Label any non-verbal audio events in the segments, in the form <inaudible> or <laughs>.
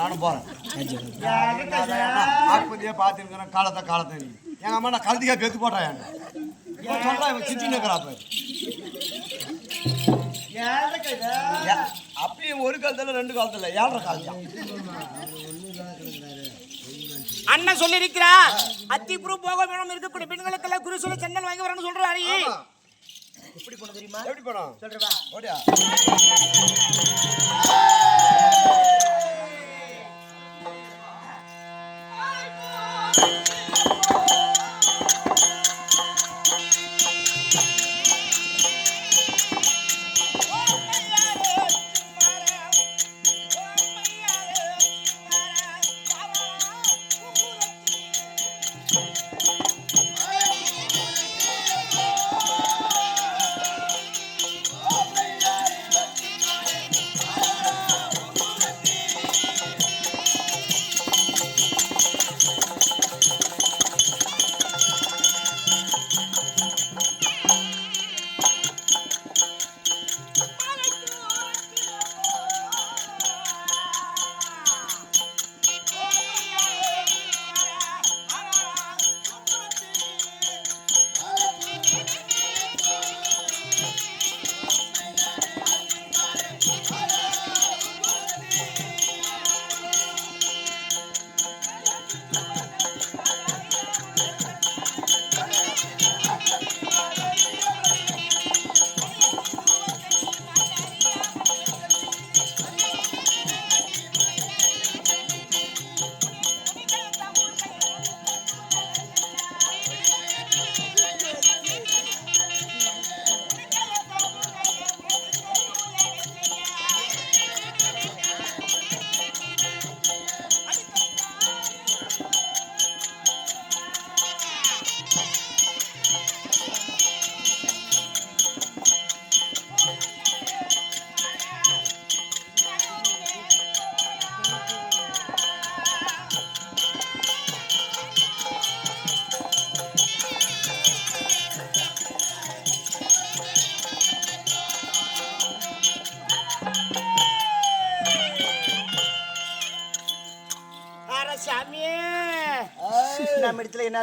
நானும் போறேன். ஆக்குதியே பார்த்துருக்கிறேன் காலத்தை காலத்தை. எங்க அம்மா நான் கழுதிக்கா பெத்து போட்டேன் என்ன சொல்றா இவன் சிட்டி போய் அப்பயும் ஒரு காலத்துல ரெண்டு காலத்துல. ஏழரை காலத்தியா அண்ணன் சொல்லியிருக்கிறா அத்திபுரம் போக வேணும் இருக்கக்கூடிய பெண்களுக்கெல்லாம் குரு சொல்ல சென்னல் வாங்கி வரணும்னு சொல்றாரு. எப்படி போன தெரியுமா? எப்படி போனோம்? சொல்றவா ஓடியா.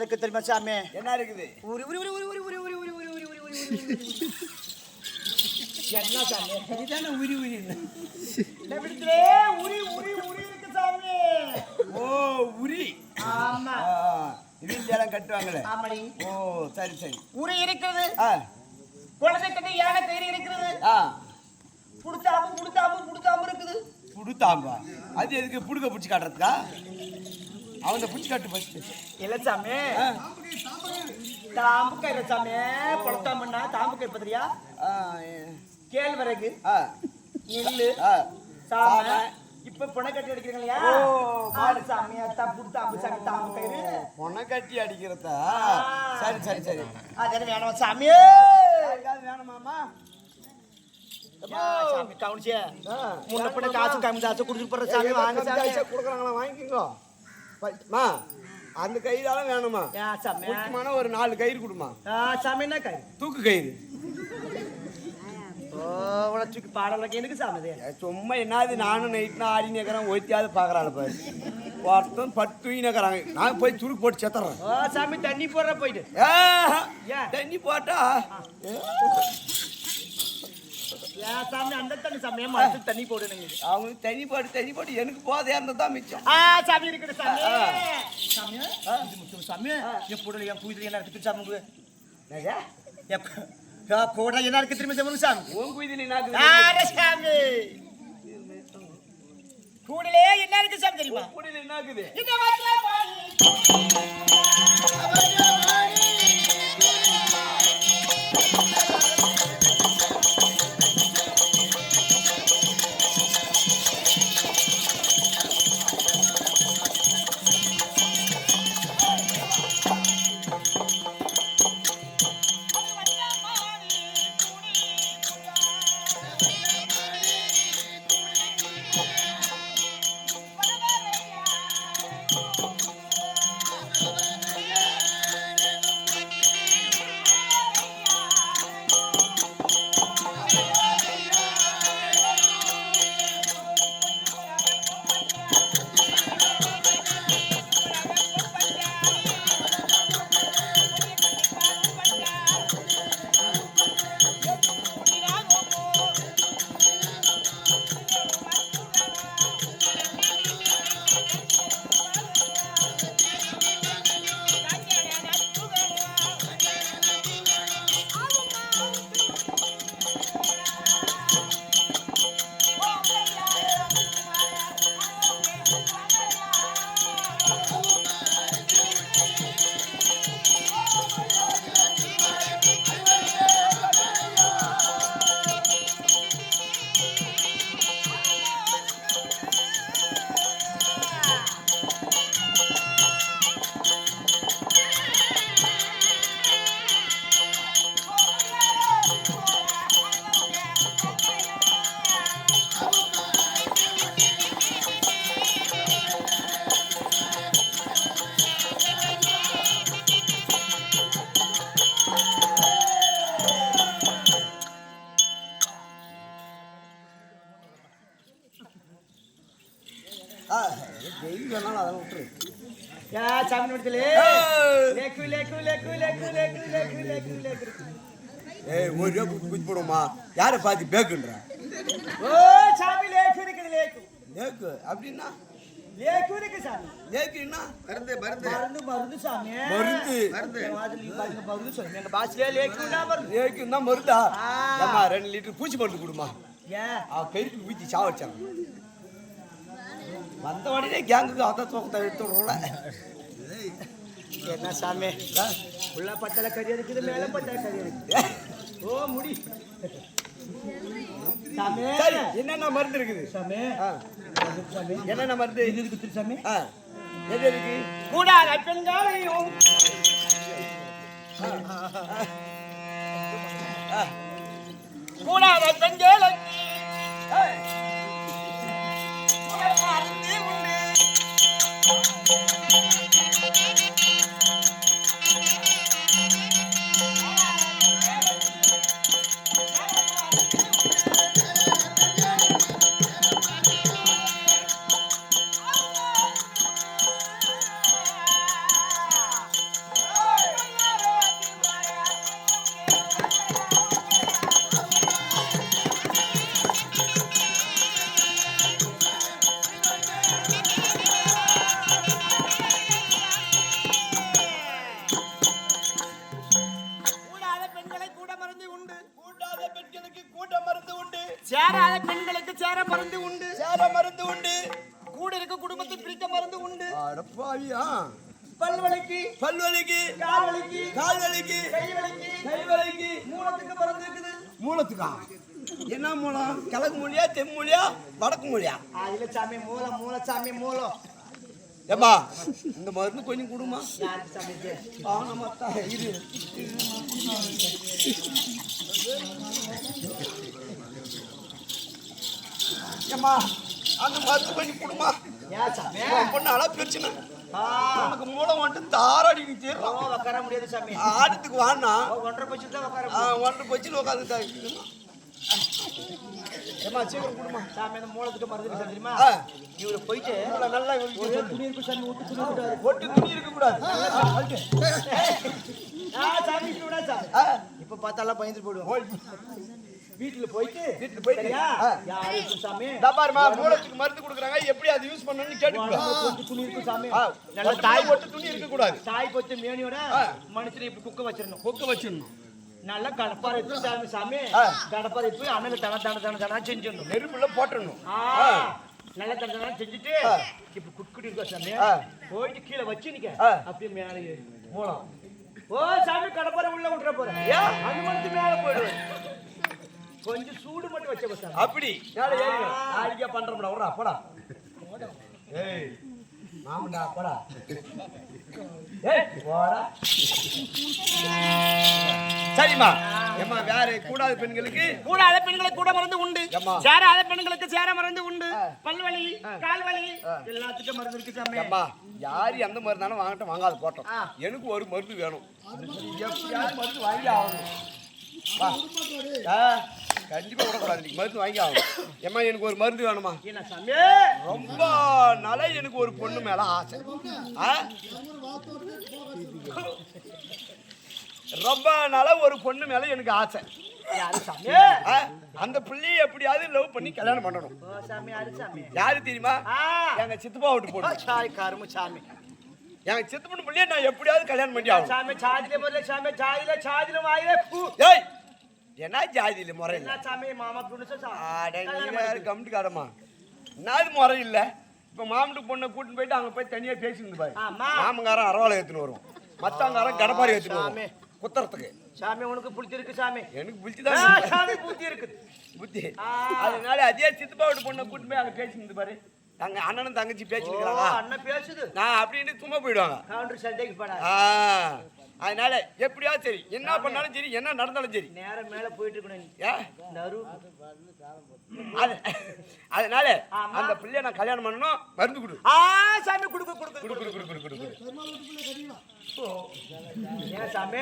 இருக்கு தெரியுமா சாமி என்ன இருக்குது உரி உரி உரி உரி உரி உரி உரி உரி உரி உரி உரி என்ன சாமி இதுதானே உரி உரி உரி உரி உரி இருக்கு சாமி ஓ உரி ஆமா இந்தியாலாம் கட்டுவாங்களே ஆமாடி ஓ சரி சரி உரி இருக்கிறது ஆ குழந்தை கட்டி யானை கயிறு இருக்கிறது ஆ புடுத்தாம்பு புடுத்தாம்பு புடுத்தாம்பு இருக்குது புடுத்தாம்பா அது எதுக்கு புடுக்க பிடிச்சி காட்டுறதுக்கா அவன் பிடிச்சி காட்டு ஃபர்ஸ்ட் இல்ல சாமி. தாம்பு கயிறு சாமி. புடத்தாம்புன்னா தாம்பு கயிறு பத்திரியா கேழ்வரகு நெல்லு சாம. சாமை. இப்ப புனை கட்டி அடிக்கிறீங்க இல்லையா ஓ, மாடு சாமி அத்தா சாமி தாம்பு கயிறு பொண்ணை கட்டி அடிக்கிறதா? சரி சரி சரி. அதெல்லாம் வேணாம் சாமி? யாருக்காவது வேணுமாமா யா, சாமி கவுனிச்சியா. ஆ, முன்ன பின்ன காசு கம்மி காசு கொடுத்துட்டு போற சாமி வாங்க சாமி. கொடுக்குறாங்களா வாங்கிக்கோ. மா அந்த கயிறாலும் வேணுமா? முக்கியமான ஒரு நாலு கயிறு கொடுமா. ஆ சாமி என்ன கயிறு. தூக்கு கயிறு. தூக்கி பாடலுக்கு எனக்கு சாமி இது? ஏ, சும்மா என்னது? நானும் நைட்னா ஆடி நிற்கிறேன் ஒத்தியாவது பார்க்குறாள் பாரு. ஒருத்தன் பட்டு நிற்கிறாங்க நான் போய் சுருக்கு போட்டு செத்துறேன். சாமி தண்ணி போடுற போயிட்டு? தண்ணி போட்டா? சாமி அந்த தண்ணி சாமி மரத்து தண்ணி போடுனுங்க அவங்க தண்ணி போட்டு தண்ணி போட்டு எனக்கு போதையா இருந்தா தான் மிச்சம். ஆ சாமி இருக்குது சாமி. சாமி சாமி என் கூடல என் குயில என்ன இருக்கு சாமி கூட என்ன இருக்கு திரும்ப சாமி சாமி உன் குயிதில் என்ன ஆர சாமி? கூடலே என்ன இருக்கு சாமி தெரியுமா? என்ன இருக்குது இந்த பாடி அதெல்லாம் விட்டுரு. யா சாமி நோட்டத்திலே. லேக்கு லேக்கு லேக்கு லேக்கு லேக்கு லேக்கு லேக்கு லேக்கு. ஏய் ஒரு குச்சி குச்சி போடுமா யாரை பார்த்து பேக்குன்ற? ஓ சாமி லேக்கு இருக்குது லேக்கு. லேக்கு? அப்படின்னா? லேக்கு இருக்கு சாமி. லேக்குன்னா மருந்து மருந்து. மருந்து மருந்து சாமி. மருந்து. மருந்து. மாதிரி பாருங்க மருந்து சாமி எங்க பாஸ்லயே லேக்குனா மருந்து. லேக்குன்னா மருந்தா? ரெண்டு லிட்டர் பூச்சி மருந்து கொடுமா. ஏன்? அவன் பெருக்கு ஊற்றி சாவச்சான் வந்த உடனே கேங்குக்கு அத தூக்கத்தை எடுத்துடுறோம்ல என்ன சாமி? உள்ள பட்டல கறி இருக்குது மேல பட்டல கறி இருக்குது ஓ முடி. சாமி. என்னென்ன மருந்து இருக்குது? சாமி. என்னென்ன மருந்து? இது இருக்கு திரு சாமி? எது இருக்கு கூடாத பெண்களையும். கூடாத பெண்களை トントン மருந்து உண்டு. கூட்டாத பெண்களுக்கு கூட்ட மருந்து உண்டு. சேராத பெண்களுக்கு சேர மருந்து உண்டு. சேர மருந்து உண்டு. கூட இருக்க குடும்பத்தை பிரிக்க மருந்து உண்டு. அடப்பாவியா. பல்வலிக்கு பல்வலிக்கு கால் வலிக்கு கால் வலிக்கு கை வலிக்கு கை வலிக்கு மூலத்துக்கு மருந்து இருக்குது. மூலத்துக்கா? என்ன மூலம்? கிழக்கு மொழியா தென் மொழியா வடக்கு மொழியா அதுல சாமி மூலம் மூல சாமி மூலம். ஏப்பா இந்த மருந்து கொஞ்சம் கொடுமா? ஆனமாத்தா இது ஏம்மா அந்த மருந்து கொஞ்சம் கொடுமா? பொண்ணு பிரச்சனை உனக்கு மூளை வந்துட்டு தாராடி நீ தீர்றோம் உட்கார முடியாது சாமி. ஆடத்துக்கு வானா ஒன்றரை பட்சத்தில் உட்கார ஒன்றரை பட்சத்தில் உட்காந்து ஏம்மா சீக்கிரம் கொடுமா சாமி அந்த மூலத்துக்கு மருந்து இருக்கு தெரியுமா. இவரு போயிட்டு நல்லா ஒரே துணி இருக்கு சாமி விட்டு துணி விட்டாரு ஒட்டு துணி இருக்கக்கூடாது ஆ, சாமி ஆ. இப்ப பார்த்தாலும் பயந்து போடுவோம் ஓய். வீட்டுல போயிட்டு வீட்டுல போயிட்டு. யாரு இருக்கு சாமி? இதா பாரும்மா, மூலத்துக்கு மருந்து கொடுக்குறாங்க. எப்படி அதை யூஸ் பண்ணணும்னு கொஞ்சம் துணி இருக்கு சாமி. நல்ல ஒட்டு தாய் ஒட்டு துணி இருக்கக்கூடாது தாய் கொத்து மேனியோட. மனுஷனை இப்படி குக்க வச்சிடணும். கொக்க வச்சிடணும். நல்லா கடப்பாரை எடுத்து சாமி சாமி. கடப்பாரை போய் அண்ணல தன தன தன தன செஞ்சிடணும். நெருப்புல போட்டுடணும். நல்லா தன தன செஞ்சுட்டு. இப்ப குட்குடி இருக்கா சாமி. போயிட்டு கீழே வச்சு நிக்க. அப்படியே மேல ஏறி. மூலம். ஓ சாமி கடப்பாரை உள்ள விட்டுற போறேன் அது மட்டும் மேல போயிடுவேன் கொஞ்சம் சூடு மட்டும் வச்ச பசாமி அப்படி. மேல ஏறிங்க நாளைக்கே பண்றோம்டா விட்றா போடா ஏய் மாமண்டா போடா. சரிம்மா. ஏம்மா வேற கூடாத பெண்களுக்கு? கூடாத பெண்களுக்கு கூட மருந்து உண்டு. சேராத பெண்களுக்கு சேர மருந்து உண்டு. பல்வலி கால் வலி எல்லாத்துக்கும் மருந்து இருக்கு சாமி. ஏம்மா யாரு எந்த மருந்தாலும் வாங்கட்டும் வாங்காத போட்டோம். எனக்கு ஒரு மருந்து வேணும். மருந்து வாங்கி ஆகணும்? வா. ஆ, கண்டிப்பா விடக்கூடாது இன்னைக்கு மருந்து வாங்கி ஆகணும் ஏம்மா எனக்கு ஒரு மருந்து வேணுமா ரொம்ப நாளா எனக்கு ஒரு பொண்ணு மேல ஆசை. ஆ? ரொம்ப நாளா ஒரு பொண்ணு மேல எனக்கு ஆசை? அந்த பிள்ளைய எப்படியாவது லவ் பண்ணி கல்யாணம் பண்ணணும். யாரு தெரியுமா? எங்க சித்தப்பா விட்டு சாய் கரும சாமி. எங்க சித்தப்பன் பிள்ளைய நான் எப்படியாவது கல்யாணம் பண்ணி ஆகணும். சாமி சாதில முதல்ல சாமி. சாதில சாதில வாயில ஏய் என்ன ஜாதி இல்லை? முறை இல்லை கமிட்டு காரம்மா என்ன அது முறை இல்லை? இப்போ மாமட்டு பொண்ணை கூட்டின்னு போயிட்டு அங்கே போய் தனியாக பேசிருந்து பாரு. மாமங்காரன் அரவாலை ஏற்றுன்னு வருவோம் மத்தவங்காரன் கடப்பாரி ஏற்றுன்னு வருவோம் குத்துறதுக்கு. சாமி உனக்கு பிடிச்சிருக்கு சாமி. எனக்கு புளிச்சு சாமி புத்தி. இருக்கு புத்தி அதனால அதே சித்தப்பா வீட்டு பொண்ணை கூட்டிட்டு போய் அங்கே பேசிருந்து பாரு. தங்க அண்ணனும் தங்கச்சி பேசிக்கிறாங்க அண்ணன் பேசுது. நான் அப்படின்னு சும்மா போயிடுவாங்க. கவுண்டர் சண்டைக்கு அதனால எப்படியாவது சரி என்ன பண்ணாலும் சரி என்ன நடந்தாலும் சரி. நேரம் மேல போயிட்டு இருக்கணும் அதனால. அந்த பிள்ளைய நான் கல்யாணம் பண்ணணும் மருந்து கொடு. ஆ சாமி குடுக்க குடுக்க ஏன் சாமி?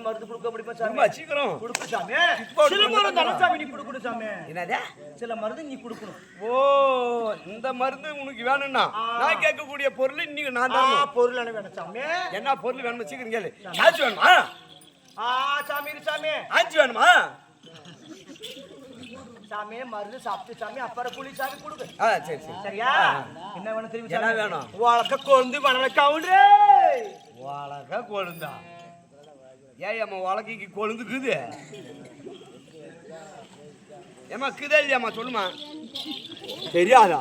மருந்து கொடுக்க முடியுமா சாமி? சீக்கிரம். குடுக்கு சாமி. சில மருந்து தானே சாமி நீ குடுக்கணு சாமி? என்னதே? சில மருந்து நீ குடுக்கணும். ஓ இந்த மருந்து உனக்கு வேணும்னா. நான் கேட்கக்கூடிய பொருள் இன்னைக்கு நான் தான் பொருள் என்ன வேணும் சாமி. என்ன பொருள்? வேணுமா சீக்கிரம் கேளு. ஆச்சு வேணுமா? ஆ சாமி சாமி. ஆச்சு வேணுமா? சாமி மருந்து சாப்பிட்டு சாமி அப்புறம் புளி சாமி கொடுக்கு. ஆ சரி சரி. சரியா. என்ன வேணும் தெரியும் என்ன வேணும்? உலக்க கொண்டு வளர கவுண்டரே வழக்க கொழுந்தா. ஏன் அம்மா வழக்கைக்கு கொழுந்துக்குது ஏம்மா குதா இல்லையாம்மா சொல்லுமா தெரியாதா?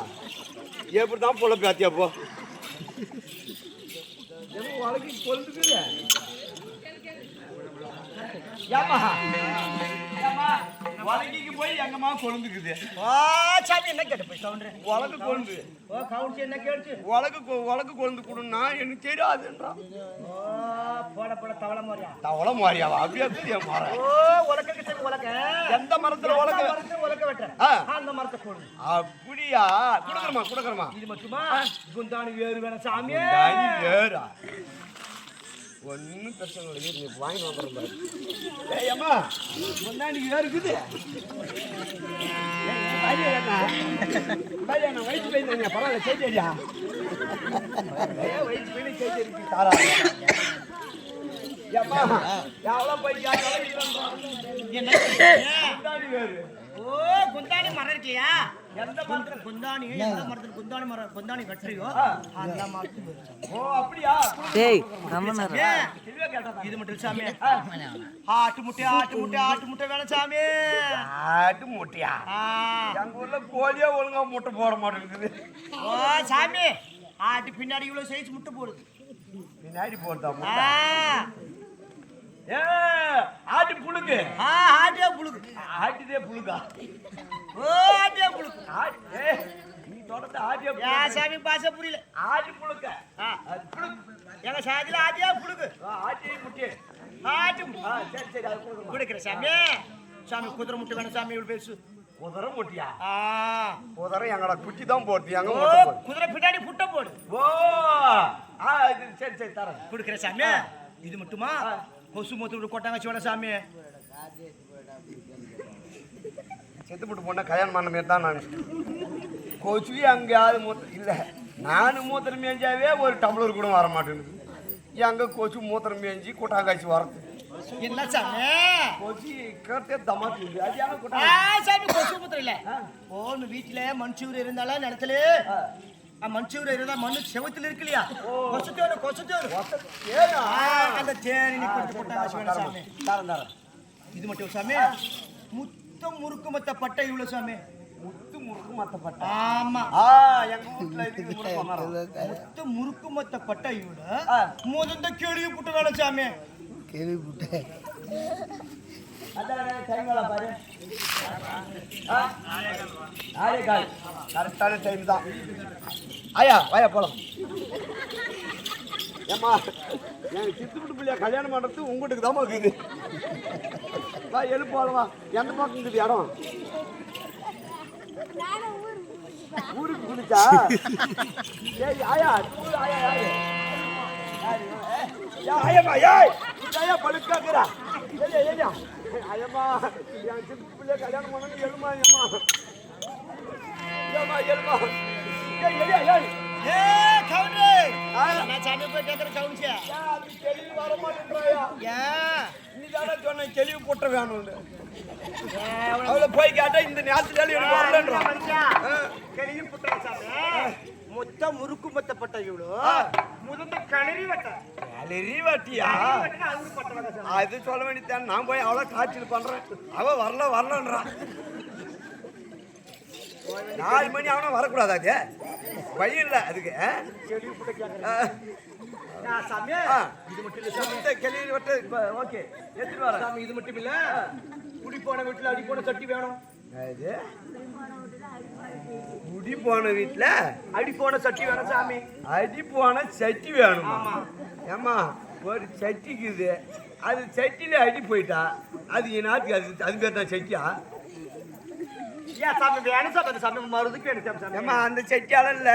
எப்படி தான் பொழப்பு ஆத்தியா போ? ஏம்மா வழக்கைக்கு கொழுந்துக்குது ஏம்மா ஏம்மா வழக்கைக்கு போய் எங்கம்மா கொழுந்துக்குது. ஆ சாமி என்ன கேட்ட போய் கவுண்டரே? வழக்கு கொழுந்து. ஓ கவுண்டர் என்ன கேட்டுச்சு? வழக்கு கொ- வழக்கு கொழுந்து கொடுன்னா எனக்கு தெரியாதுன்றான். ஓ போட போட தவளை மாதிரியா தவளை மாறியாவா அப்படியே தெரியா மாற. ஓ உலக்க கிட்ட உலக்க. எந்த மரத்துல உலக மரத்தை உலக்க வெட்ட ஆ. அந்த மரத்தை போடு அப்படியா? குடுக்கறமா குடுக்கறமா இது மட்டுமா? குந்தாணி வேறு வேணும் சாமி ஏறா. ஒன்றும் பிரச்சனை இல்லை. நீ வாங்கி வந்துடுறேன் பாரு. ஏய் அம்மா முன்னாடி வேறு இருக்குது. ஏய், வயிற்று பரவாயில்ல செய்தியா வயிற்று பெயின் செய்தி இருக்கு தாரா. எவ்வளோ வேறு. ஓ குந்தாணி மரம் இருக்கியா எந்த மரத்துல? குந்தாணி எந்த மரத்துல குந்தாணி மரம் குந்தாணி வெற்றியோ அந்த சாமி. ஓ அப்படியா? டேய் நம்ம இது மட்டும் சாமி. ஆட்டு முட்டை ஆட்டு முட்டை ஆட்டு முட்டை வேணும் சாமி. ஆட்டு முட்டையா. எங்க ஊர்ல கோழியே ஒழுங்கா முட்டை போட மாட்டேங்குது. ஓ சாமி. ஆட்டு பின்னாடி இவ்வளவு சைஸ் முட்டை போடுது. பின்னாடி ஏ ஆட்டு புழுக்கு ஆ ஆட்டே புழுக்கு ஆட்டுதே புழுக்கா ஓ ஆட்டே புழுக்கு நீ தொடர்ந்து ஆட்டிய ஏன் புழுக்கு சாமி பாச புரியல? ஆட்டு புழுக்க எங்க சாதியில ஆட்டியா புழுக்கு ஆட்டி முட்டை ஆட்டு சரி சரி அது கொடுக்குறேன் கொடுக்குற சாமி சாமி குதிரை முட்டை வேணும் சாமி இவ்வளவு பேசு உதர முட்டியா? ஆ. உதர எங்கடா குச்சி தான் போடுது எங்க குதிரை பின்னாடி புட்டை போடு. ஓ சரி சரி தரேன். கொடுக்குற சாமி. இது மட்டுமா? கொசு மொத்து கொட்டாங்க வேணும் சாமி செத்துப்பட்டு பொண்ணை கல்யாணம் பண்ண மாரி தான் நான். கொச்சுவி அங்கேயாவது மூத்த இல்லை நானும் மூத்திரம் மேய்ஞ்சாவே ஒரு டம்ளர் கூட வர மாட்டேங்குது எங்க கொச்சு மூத்திரம் மேய்ஞ்சி கூட்டாங்காய்ச்சி வரது என்ன சாமி? கொச்சி கேட்டே தமாத்து அது கூட்டாங்க சாமி கொசு முத்திரம் இல்ல. நம்ம வீட்டுல மண்சூர் இருந்தாலும் நிலத்துல கொசு தேடு ஏனா ஆ, அந்த தேனி நீ கொடுத்து போட்டாங்க வேணும் சாமி. தரேன் தரேன் இது மட்டும் சாமி. முத்தம் முறுக்கு மத்த பட்டை இவ்வளவு சாமி. முத்து முறுக்கு மத்தப்பட்ட ஆமா. ஆ எங்க வீட்டுல இதுக்கு முறுக்கு மரம். முத்த முறுக்கு மத்த பட்டை இவ்வளவு. முதந்த கேள்வி புட்டு சாமி. கேள்விப்பட்டேன். அதான் டைம் பாரு. ஆ? ஆறே கால். கரெக்டான டைம் தான். ஆயா வாயா போலாம். ஏம்மா என் சித்துக்குட்டு பிள்ளைய கல்யாணம் பண்ணுறது உங்களுக்கு தான் இருக்குது. வா எழுப்பாலும் வா. எந்த பக்கம் இருக்குது இடம். ஊருக்கு குளிச்சா? ஏய் ஆயா ஊரு ஆயா யாரு யாரு? ஏய், ஆயம்மா ஏய் இந்த ஆயா பழுக்காக்குறா ஏய் ஏய் ஐயம்மா என் சின்ன பிள்ளை கல்யாணம் பண்ணணும் எழுமா ஐயம்மா ஐயம்மா எழுமா ஏய் ஏய் ஏய் ஏ கவுண்டே நான் சாமி போய் கேக்குற கவுன்சியா ஏன் அது தெளிவு வர மாட்டேன்றாயா ஏன் நீ தான சொன்ன தெளிவு போட்ட வேணும்னு அவளை போய் கேட்டா இந்த நேரத்துல எனக்கு வரலன்றான் ஆ. கெளியும் சாமி மொத்த முறுக்கு மத்த பட்டை இவ்வளோ. முதந்த கணரி வட்ட. அலறி வாட்டியா? அது சொல்ல வேண்டியதான் நான் போய் அவ்வளோ காய்ச்சல் பண்றேன். அவ வரல வரலன்றான் நாலு மணி ஆனா வரக்கூடாது அது? வழி இல்லை அதுக்கு. இது மட்டும் இல்ல கிளியில் விட்டு ஓகே எடுத்துட்டு வரேன். இது மட்டும் இல்ல குடி போன வீட்டுல அடி போன சட்டி வேணும். இது முடி போன வீட்டுல அடி போன சட்டி வேணும் சாமி. அடி போன சட்டி வேணுமா? ஏம்மா ஒரு சட்டிக்கு இது அது சட்டியில அடி போயிட்டா அது என் நாட்டுக்கு அது அது பேர் தான் சட்டியா? ஏன் சாமி வேணும் சாமி அந்த சாமி மருந்துக்கு வேணும் சாமி அந்த சட்டியால இல்ல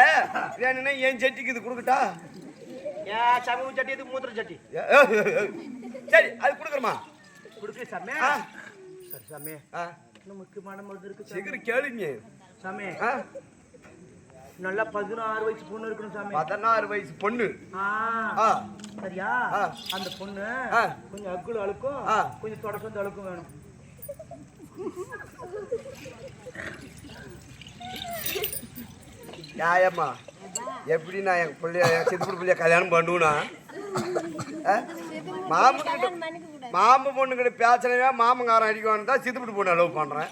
வேணும்னா என் சட்டிக்கு இது கொடுக்கட்டா? ஏன் சாமி சட்டி இது மூத்திர சட்டி. சரி அது கொடுக்குறமா குடுக்கு சாமி. சரி சாமி. முக்கியமான மருந்து இருக்கு. சீக்கிரம் கேளுங்க. சாமி. ஆ, நல்லா பதினாறு வயசு பொண்ணு இருக்கணும் சாமி. பதினாறு வயசு பொண்ணு. ஆ. ஆ. சரியா? ஆ. அந்த பொண்ணு ஆ. கொஞ்சம் அக்குள் அழுக்கும் ஆ. கொஞ்சம் தொடர்ந்து அழுக்கும் வேணும். நியாயம்மா எப்படி நான் என் பிள்ளைய என் சித்தப்படி பிள்ளைய கல்யாணம் பண்ணுவேனா மாமன் கிட்ட மாமன் பொண்ணுகிட்ட பேசினவே மாமங்காரன் அடிக்குவான்னு தான் சித்தப்படி பொண்ணு லவ் பண்ணுறேன்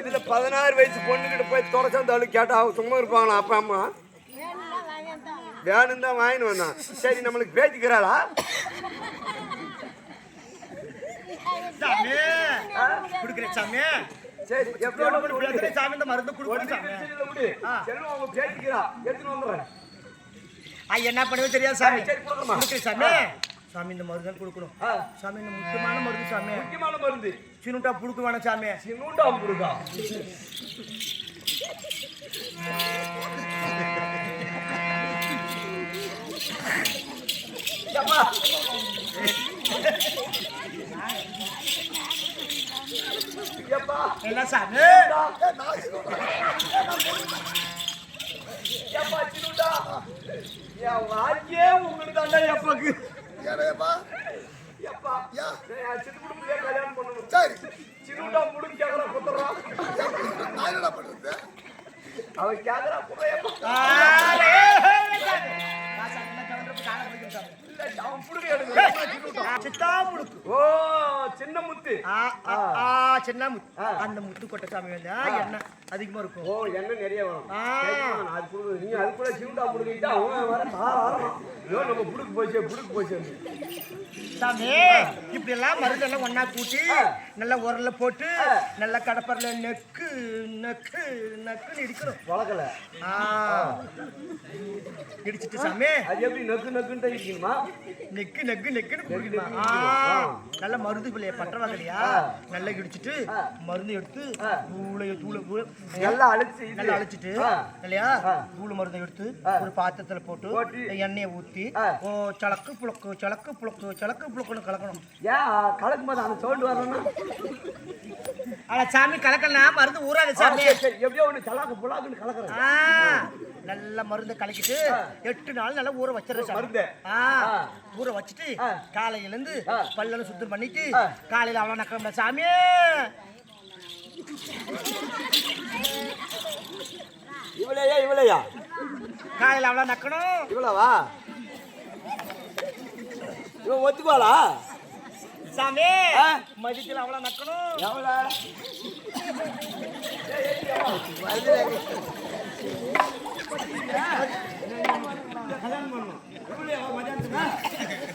இதில் பதினாறு வயசு பொண்ணுகிட்ட போய் தொடச்சா அழு கேட்டா அவங்க சும்மா இருப்பாங்களா அப்பா அம்மா? வேணும் தான் வாங்கின்னு வந்தான். சரி நம்மளுக்கு பேச்சுக்கிறாளா சரி எப்படி. சாமி இந்த மருந்து கொடுக்குறேன் எடுத்துன்னு வந்துடுறேன். என்ன பண்ணுவே தெரியாது சாமி. சாமி. சாமி இந்த மருந்து கொடுக்கணும் சாமி இந்த முக்கியமான மருந்து சாமி முக்கியமான மருந்து சின்னுட்டா புடுக்க வேணாம் சாமி ஏப்பா. ஏப்பா. என்ன சாமி. என் வாழ்க்கையே உங்களுக்கு. ஏப்பா, என் சின்னூண்டு பிள்ளைய கல்யாணம் பண்ணணும். சின்னூண்டா முடுக்கு கேக்குறா, குத்துறான். அவன் கேக்குறா, குத்துறா, ஏப்பா. இல்ல, அவன் புடுங்க எடுங்க. சித்தா புடுக்கு ஓ சின்ன முத்து. சின்ன முத்து. அந்த முத்து கொட்டை சாமி வந்து எண்ணெய் அதிகமா இருக்கும். ஓ எண்ணெய் நிறைய நான் அது நீ அது கூட சிவுண்டா புடுங்கிட்டா அவன் வர தாராளம் ஐயோ நம்ம புடுக்கு போச்சு புடுக்கு போச்சு. சாமி இப்படி எல்லாம் மருந்து எல்லாம் ஒண்ணா கூட்டி நல்லா உரல்ல போட்டு நல்லா கடப்பரில் நெக்கு நெக்கு நெக்குன்னு இடிக்கணும். வளர்க்கல. இடிச்சிட்டு சாமி. அது எப்படி நக்கு நக்குன்னு தான் இருக்கணுமா நெக்கு நெக்கு நெக்குன்னு. நெக்கு. நல்ல மருந்து பிள்ளைய பற்ற இல்லையா ஆ. நல்லா இடிச்சிட்டு மருந்து எடுத்து ஆ. தூளை நல்லா அழைச்சு. நல்லா அழைச்சிட்டு. இல்லையா. தூள் மருந்தை எடுத்து. ஒரு பாத்திரத்துல போட்டு. எண்ணெயை. ஓ சலக்கு புழக்கு சலக்கு புழக்கு சலக்கு புழக்குன்னு கலக்கணும் ஏன் கலக்கும் போது அந்த சவுண்டு வரணும் ஆனா சாமி கலக்கலாம் மருந்து ஊறாது சாமி எப்படியோ ஒன்று சலாக்கு புலாக்குன்னு கலக்குறேன் நல்ல மருந்து கலக்கிட்டு எட்டு நாள் நல்லா ஊற ஆ. ஊற வச்சுட்டு. காலையில இருந்து. பல்லெல்லாம் சுத்தம் பண்ணிட்டு. காலையில அவ்வளவு நக்கிறோம் சாமி இவளையா இவளையா காலையில அவ்வளவு நக்கணும் இவளவா இவன் ஒத்துக்குவாளா சாமி. மதியத்தில் அவ்வளவு நக்கணும் எவளா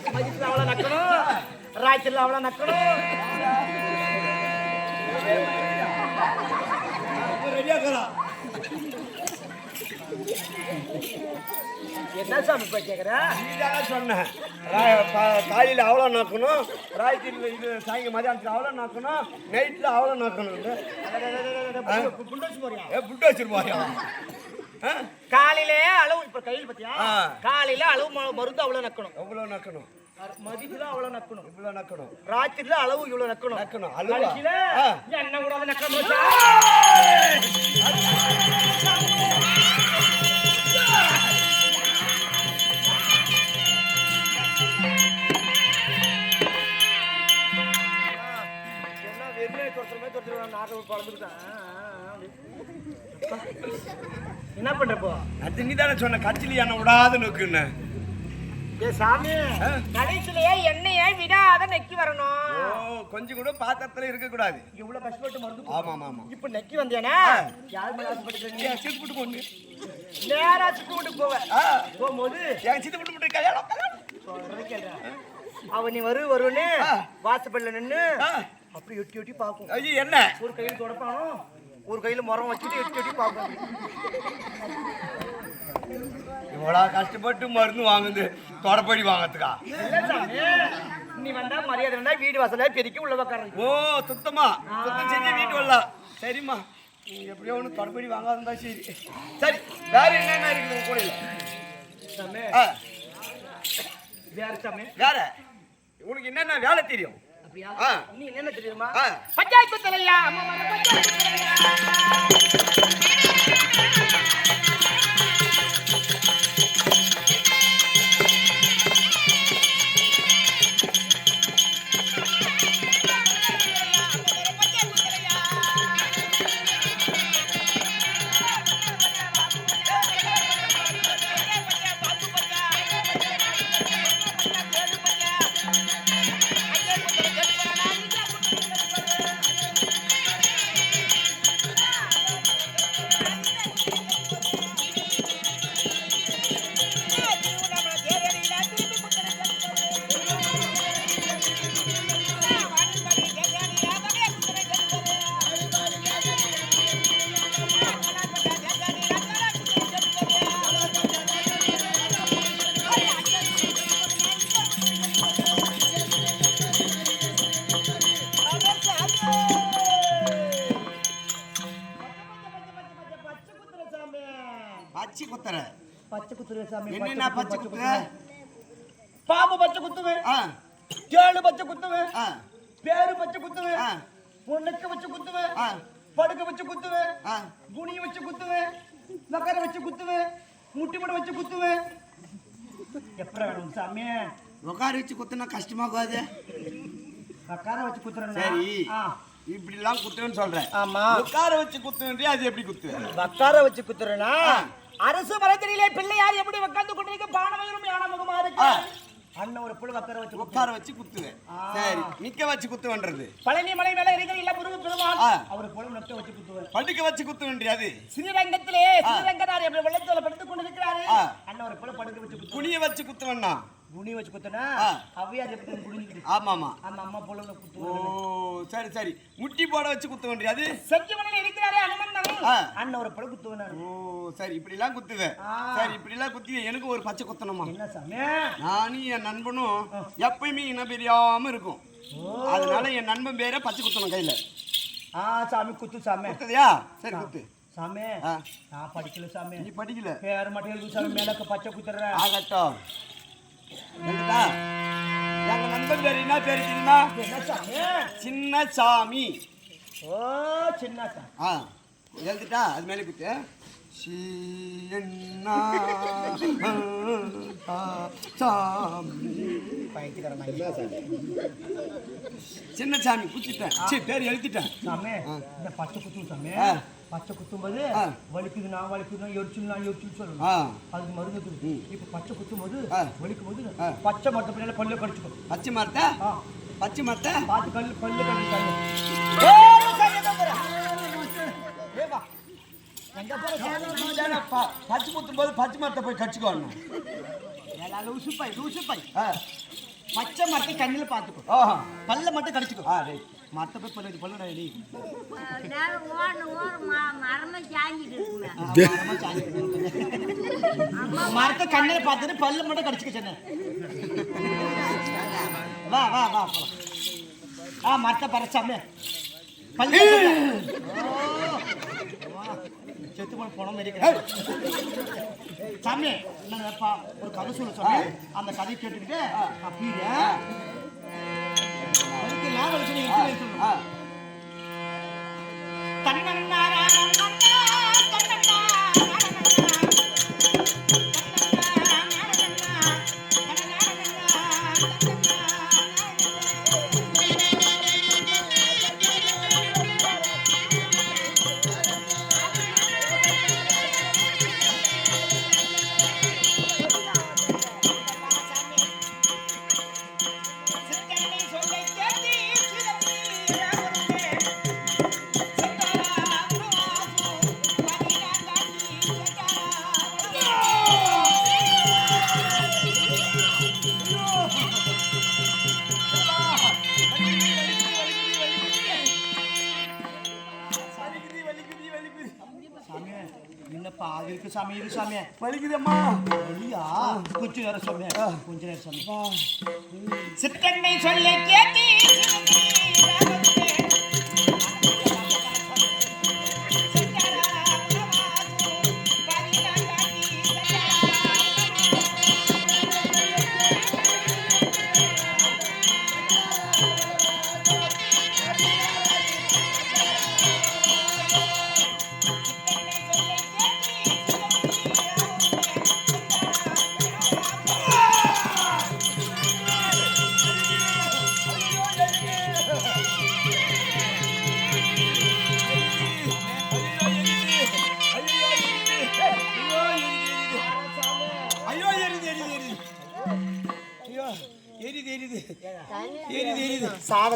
மதியத்தில் அவ்வளவு நக்கணும் ராத்திரில அவ்வளவு நக்கணும் என்ன சாமி இப்ப கேக்குற? நீதானே சொன்ன. ரா- ப- காலையில அவ்வளோ நாக்கணும் ராத்திரியில் இது சாயங்காலம் மதியானத்தில் அவ்வளோ நாக்கணும் நைட்டில் அவ்வளோ நாக்கணும். போறியா ஏ புட்டு வச்சிருப்பாயா காலையிலே அளவு இப்ப கையில் பத்தியா. காலையில அளவு மருந்து அவ்வளவு நக்கணும். எவ்வளோ நாக்கணும்? மதியத்துல அவ்வளவு நக்கணும். இவ்வளோ நாக்கணும். ராத்திரில அளவு இவ்வளவு நக்கணும். நக்கணும், அளவா? என்ன நக்கணும். என்ன வெறுமையை துரத்துற மாதிரி பழந்துட்டான் <laughs> என்ன பண்றப்போ அது நீ தானே சொன்ன கச்சிலி என்ன விடாத நோக்குன்னு. ஏ சாமி. கடைசிலேயே எண்ணெயை விடாத நெக்கி வரணும். ஓ கொஞ்சம் கூட பாத்திரத்துல இருக்க கூடாது இவ்வளவு கஷ்டப்பட்டு மருந்து ஆமா ஆமா ஆமா இப்ப நெக்கி வந்தேனா. யார் மேல ஆசைப்பட்டு சித்து புட்டு பொண்ணு நேரா வீட்டுக்கு போவேன். ஆ, போகும்போது என் சித்து புட்டு புட்டு கல்யாணம் கல்யாணம். சொல்றதை கேளுடா. அவ நீ வரு வருன்னு ஆ. வாசப்பல்ல நின்னு அப்படி எட்டி எட்டி பாக்கும் ஐயோ என்ன? ஒரு கையில தொடப்பானோ? ஒரு கையில முறம் வச்சுட்டு எட்டி எட்டி பாக்கும் இவ்வளவு கஷ்டப்பட்டு மருந்து வாங்குது. தொடப்படி சாமி, நீ வந்தா மரியாதை வேணா வீடு வாசல்ல பெருக்கி உள்ள உட்கார ஓ சுத்தமா? சுத்தம் செஞ்சு வீட்டு வரலாம் சரிம்மா. நீ எப்படியோ ஒன்று தொடப்படி வாங்காதா சரி. சரி வேற என்னென்ன இருக்குது உங்க ஆ, வேற சாமி? வேற உனக்கு என்னென்ன வேலை தெரியும்? அப்படியா. நீ என்ன தெரியுமா. பஞ்சாயத்து தலையா சாமி பச்சை குத்துற பாம்பு பச்சை குத்துவேன். கேளு பச்சை குத்துவேன். பேரு பச்சை குத்துவேன். பொண்ணுக்கு வச்சு குத்துவேன். படுக்க வச்சு குத்துவேன். குனிய வச்சு குத்துவேன். நக்கர வச்சு குத்துவேன். முட்டி மட வச்சு குத்துவேன். எப்பட வேணும் சாமி? உட்கார வச்சு குத்துனா கஷ்டமாகாது நக்கார வச்சு குத்துறேன் சரி. இப்படிலாம் குத்துவேன்னு சொல்றேன். ஆமா. உட்கார வச்சு குத்துவேன் அது எப்படி குத்து வக்கார வச்சு குத்துறேனா? அரசு மரத்தடியிலே பிள்ளையார் எப்படி உட்கார்ந்து கொண்டிருக்க? பானவரும் யான முகமா இருக்கு. அண்ணன் ஒரு புழு வக்கார வச்சு குத்து. உட்கார வச்சு குத்துவேன். சரி நிக்க வச்சு குத்துவேன்றது. பழனி மலை மேல இருக்கிற இல்ல முருகு பெருமாள். அவர் புழு நட்ட வச்சு குத்துவேன். படுக்க வச்சு குத்துவேன்றது ஸ்ரீரங்கத்திலே ஸ்ரீரங்கனார் எப்படி வெள்ளத்தோல படுத்துக் கொண்டிருக்கிறாரு. அண்ணன் ஒரு புழு படுக்க வச்சு குத்து குனிய வச்சு குத்துவேன்னா? குனி வச்சு குத்துனா. அவ்வையார் எப்படி குடிஞ்சிட்டு ஆமாமா அந்த அம்மா புழுல ஓ குத்துவேன் சரி சரி. முட்டி போட வச்சு குத்துவேன்றது செஞ்சமலையில இருக்கிறாரே அனுமந்தன். அண்ணன் ஒரு புழு குத்துவேன் ஓ சரி இப்படிலாம் குத்துவேன். ஆ. சரி இப்படிலாம் குத்தி எனக்கு ஒரு பச்சை குத்தணுமா? என்ன சாமி? நானும் என் நண்பனும் எப்பயுமே இனம் பிரியாம இருக்கும். அதனால என் நண்பன் பேரை பச்சை குத்தணும் கையில. ஆ சாமி குத்து சாமி. குத்துதியா சரி குத்து. சாமி. நான் படிக்கல சாமி. நீ படிக்கல? பேர் மட்டும் சாமி மேலக்கு பச்சை குத்துறேன். ஆகட்டும். எங்க நண்பன் பேர் என்ன பேர் தெரியுமா? சின்ன சாமி. ஓ சின்ன சாமி ஆ எழுதிட்டா? அது மேலே குத்து சின்ன சாமி. சின்ன சாமி குத்திட்டேன் சரி பேர் எழுதிட்டேன். சாமி இந்த பச்சை குத்து சாமி. பச்சை குத்தும்போது. வலிக்குது நான் வலிக்குது எரிச்சல் நான் எரிச்சல் சொல்லணும் அதுக்கு மருந்து இருக்குது இப்ப பச்சை குத்தும் போது ஆ. வலிக்கும் போது. பச்சை மட்டும் பின்னால பல்லு கடிச்சுக்கோ பச்சை மரத்தை? பச்சை மரத்தை? பார்த்து கல்லு பல்லு கடிச்சு கல்லு ஏவா எங்க போற ப- பச்சை குத்தும் போது பச்சை மரத்தை போய் கடிச்சுக்கோணும் எல்லா லூசு பை லூசு பை ஆ. பச்சை மரத்தை கண்ணில் பார்த்துக்கோ. பல்ல மட்டும் கடிச்சுக்கோ. ஆ ரைட் மரத்தை போய் பல்லு நீ இருக்குங்க மரத்தை கண்ணில் பார்த்துட்டு பல்ல மட்டும் கடிச்சுக்க சொன்னேன். வா வா வா போலாம். ஆ மரத்தை பறச்சாமே பல்லு செத்து போன பணம் இருக்கிறேன் சாமி ஒரு கதை சொல்ல சாமி. அந்த கதையை கேட்டுக்கிட்டு அப்படியே அதுக்கு ஞாபகம் வச்சு நீ எடுத்து வைக்கணும். ஆ தன்னன்னாரா, நன்னன்னா, தன்னன்னா, சாமி இரு சாமி. வலிக்குதம்மா. ஐயா. கொஞ்சம் நேரம் சாமி. கொஞ்ச நேரம் சாமி. சித்தன்னை சொல்ல கேட்டி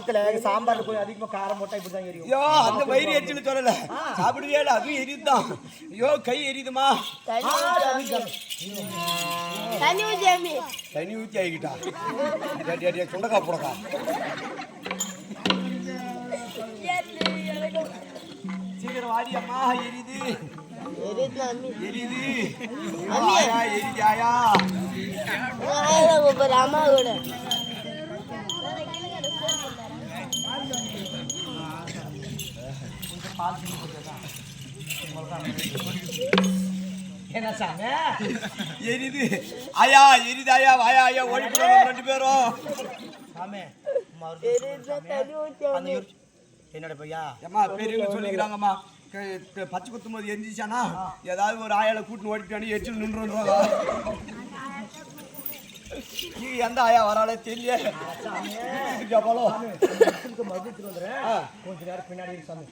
எரியுது சாதத்துல சாம்பார்ல போய் அதிகமா காரம் போட்டா இப்படிதான் எரியும். ஐயோ அந்த வயிறு எரிச்சுன்னு சொல்லல. சாப்பிடுவே இல்ல அதுவும் எரியுதுதான். ஐயோ கை எரியுதுமா? தண்ணி ஊற்றி தண்ணி ஊத்தி. ஆகிட்டா சுண்டக்கா போடக்கா. சீக்கிரம் வாடி அம்மா எரியுது. எரியுது. ஆயா எரியுது ஆயா. அம்மா கூட என்ன சாமி எரியுது. ஆயா எரியுது ஆயா வாயா ஓடி போறோம் ரெண்டு பேரும். சாமி என்னோட பையா? ஏம்மா பெரியவங்க சொல்லிக்கிறாங்கம்மா பச்சை குத்தும் போது எரிஞ்சிச்சானா ஏதாவது ஒரு ஆயால கூட்டின்னு ஓடிட்டானு எரிச்சல் நின்றுவாங்க எந்த ஆயா வராளே தெரியல. போலோ. கொஞ்ச நேரம் பின்னாடி சாமி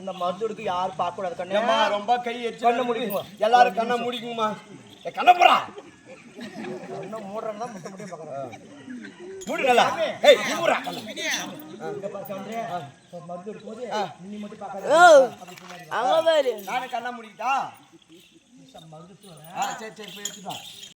இந்த மருந்துக்கு யாரும் பார்க்க கூடாது கண்ணே ரொம்ப கை கண்ணை மூடிக்குங்க. எல்லாரும் கண்ணை மூடிக்குங்கம்மா ஏ, கண்ணை மூடுறதா தான் முட்டை பார்க்குறேன். மூடுங்களா ஏய் மூடுறா. இங்க மருந்து இருக்கும்போது நீ மட்டும் பார்க்காத. ஓ. அங்கே பாரு. நானே கண்ணை மூடிக்கிட்டா ஆ, சரி சரி போய் எடுத்துட்டா